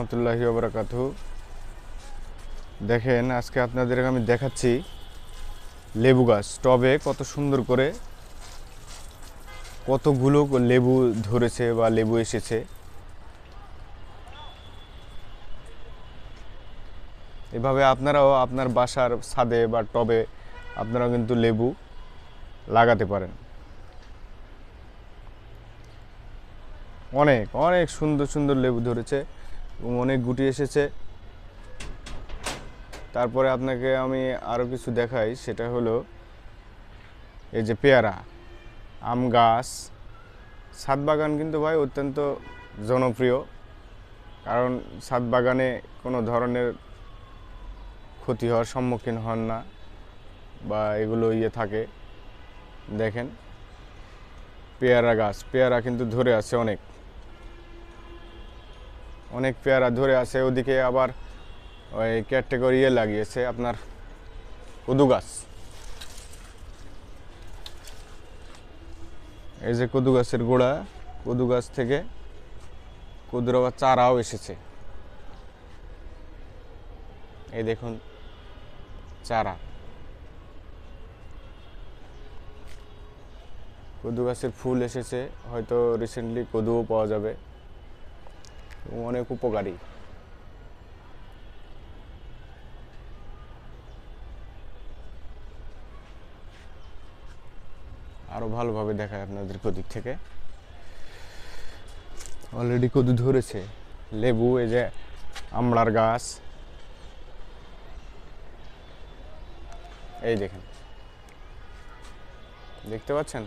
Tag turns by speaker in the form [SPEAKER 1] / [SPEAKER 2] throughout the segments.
[SPEAKER 1] রহমতুল্লাহি ওবরাকাতু দেখেন, আজকে আপনাদের আমি দেখাচ্ছি লেবু গাছ, টবে কত সুন্দর করে কতগুলো লেবু ধরেছে বা লেবু এসেছে। এভাবে আপনারাও আপনার বাসার ছাদে বা টবে আপনারাও কিন্তু লেবু লাগাতে পারেন। অনেক অনেক সুন্দর সুন্দর লেবু ধরেছে। অনেক গুটি এসেছে। তারপরে আপনাকে আমি আরও কিছু দেখাই, সেটা হলো এই যে পেয়ারা, আম গাছ ছাদ বাগান কিন্তু ভাই অত্যন্ত জনপ্রিয়। কারণ ছাদ বাগানে কোনো ধরনের ক্ষতি হওয়ার সম্মুখীন হন না বা এগুলো ইয়ে থাকে। দেখেন, পেয়ারা গাছ, পেয়ারা কিন্তু ধরে আছে অনেক। অনেক পেয়ারা ধরে আছে, ওদিকে আবার ওই ক্যাটেগরি ইয়ে লাগিয়েছে আপনার কদু গাছ। এই যে কদু গাছের গোড়া, কদু গাছ থেকে কদুর আবার চারাও এসেছে। এই দেখুন, চারা। কদু গাছের ফুল এসেছে, হয়তো রিসেন্টলি কদুও পাওয়া যাবে। এবং অনেক উপকারী। আরও ভালোভাবে দেখায় আপনাদের প্রদিক থেকে। অলরেডি কদু ধরেছে। লেবু, এই যে আমড়ার গাছ। এই দেখেন। দেখতে পাচ্ছেন?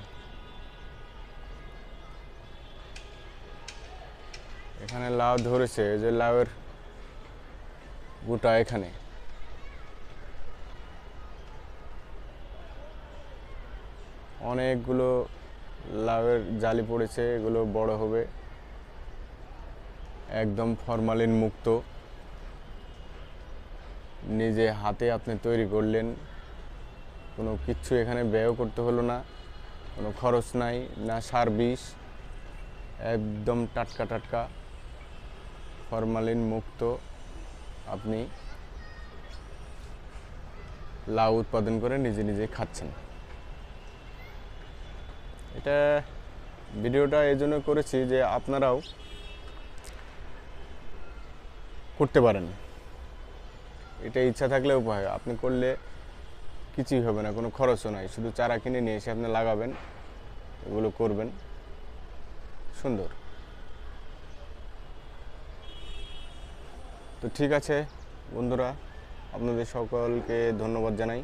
[SPEAKER 1] এখানে লাউ ধরেছে, যে লাউয়ের গোটা এখানে। অনেকগুলো লাউয়ের জালি পড়েছে, এগুলো বড় হবে। একদম ফরমালিন মুক্ত। নিজে হাতে আপনি তৈরি করলেন। কোনো কিচ্ছু এখানে ব্যয় করতে হলো না, কোনো খরচ নাই, না সার বিষ, একদম টাটকা টাটকা। ফরমালিন মুক্ত আপনি লাউ উৎপাদন করে নিজে নিজে খাচ্ছেন। এটা ভিডিওটা এই জন্য করেছি যে আপনারাও করতে পারেন। এটা ইচ্ছা থাকলে উপায় আপনি করলে কিছুই হবে না, কোনো খরচও নাই, শুধু চারা কিনে নিয়ে এসে আপনি লাগাবেন, এগুলো করবেন। সুন্দর। তো ঠিক আছে বন্ধুরা আপনাদের সকলকে ধন্যবাদ জানাই।